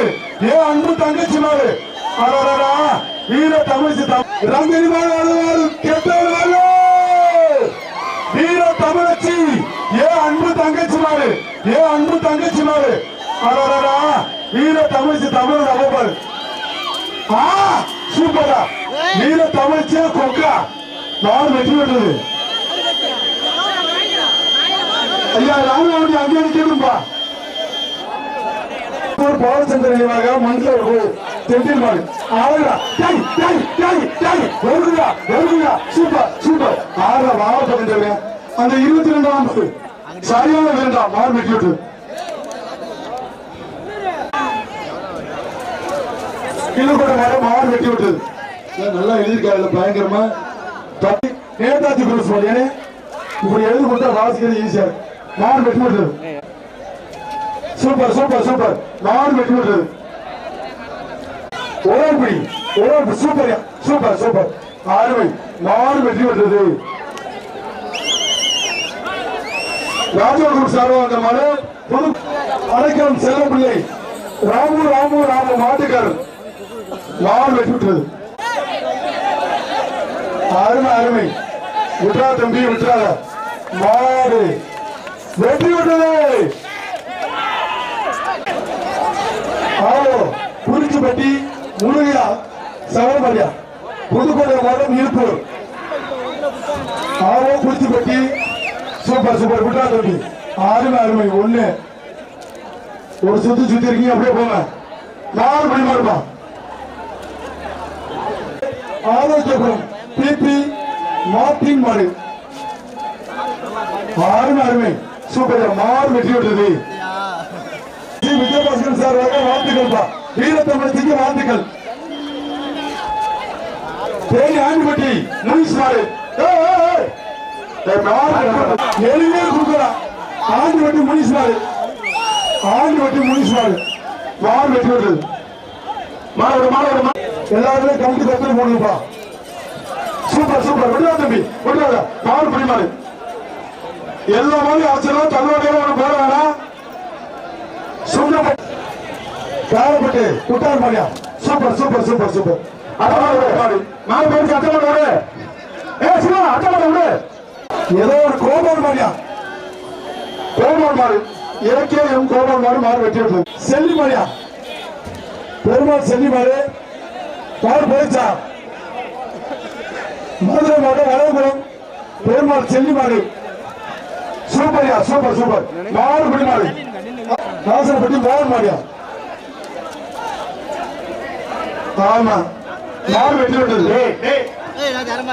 மாடு ஏன் அன்பு தங்கச்சி மாடு அடடடா வீர தமிழ்ச்சி ரங்கினி மாடு அழுவாரு கெட்டவர் வரல வீர தமிழச்சி ஏன் அன்பு தங்கச்சி மாடு ஏன் அன்பு தங்கச்சி மாடு அடடடா வீர தமிழ்ச்சி தமிழ் நகப்பாரு ஆ சூப்பரா. வீர தமிழ்ச்சியா கொக்கா. நான் வெற்றி பெற்றது? ஐயா ராமநாடி அங்கே நிற்கணும்பா ஒரு பாலச்சந்திர நினைவாக மண்ணில் ஒரு தென்றில் மாடு. ஆறுடா டேய் டேய் டேய் டேய். வருகுடா வருகுடா சூப்பர் சூப்பர். ஆறுடா வாழ பகிர்ந்தவங்க அந்த இருபத்தி ரெண்டாம் சரியான வேண்டாம் மாறு வெட்டி விட்டு. கிலோக்கூட மாறு வெட்டி விட்டது நல்லா எழுதியிருக்காரு. பயங்கரமா. தப்பி. நேதாஜி குரு சொல்லி. இப்படி எழுதி கொடுத்தா வாசிக்கிறது ஈஸியா மாறு வெட்டி விட்டது சூப்பர் சூப்பர் சூப்பர். மாடு வெட்டி விட்டது ஓரம்படி ஓரம்படி சூப்பர் சூப்பர் சூப்பர். அருமை. நாலு வெட்டி விட்டது ராஜகுரு சார்பா அந்த மனு. புது அடைக்கலம் செல்லப்பிள்ளை ராமு ராமு ராமு மாட்டுக்கார். நாலு வெட்டி விட்டது அருமை அருமை. விட்ரா தம்பி விட்றாத. மாடு. வெற்றி விட்டது ஆவோ குறிச்சிப்பட்டி முருகையா சவரமரியா புதுக்கோட்டை மாவட்டம் இருப்பூர். ஆவோ குறிச்சிப்பட்டி சூப்பர் சூப்பர். குட்டா தம்பி ஆறுமை அருமை ஒண்ணு. ஒரு சுத்து சுத்தி இருக்கீங்க அப்படியே போங்க. யாரு மணி மாறுமா ஆரோக்கியபுரம் பிபி மார்டின் மாடு. ஆறுமை அருமை சூப்பர் மாறு வெற்றி விட்டது ஸ்ரீ விஜயபாஸ்கர் சார் வாழ்த்துக்கள் பா. வீரத்தமிழத்துக்கு வாழ்த்துக்கள். தேனி ஆண்டிப்பட்டி முனிஸ் மாடு. எளிமையா கொடுக்கலாம் ஆண்டிப்பட்டி முனிஸ் மாடு. ஆண்டிப்பட்டி முனிஸ் மாடு. எல்லாருமே கமிட்டி கத்து போடுங்கப்பா. Super super. விடுவா தம்பி விடுவாத மாடு பிடி எல்லா மாதிரி ஆச்சரியம் தன்னோட காரப்பட்டு குட்டார் மாடியா சூப்பர் சூப்பர் சூப்பர் சூப்பர். அட்டமாட விடு. மாடு மாடு விடு. ஏ சிவா அட்டமாட விடு. ஏதோ ஒரு கோபால் மாடியா கோபால் மாடு இலக்கிய எம் கோபால் மாடு மாடு வெட்டி விட்டது செல்லி மாடியா பெருமாள் செல்லி மாடு மாடு போயிச்சா மதுரை மாவட்டம் வளர்புரம். பெருமாள் செல்லி மாடு சூப்பர்யா சூப்பர் சூப்பர். மாறுபடி பிடி மாடு நாசனப்பட்டி மோகன் மாடியா ஆமா மாடு வெட்டி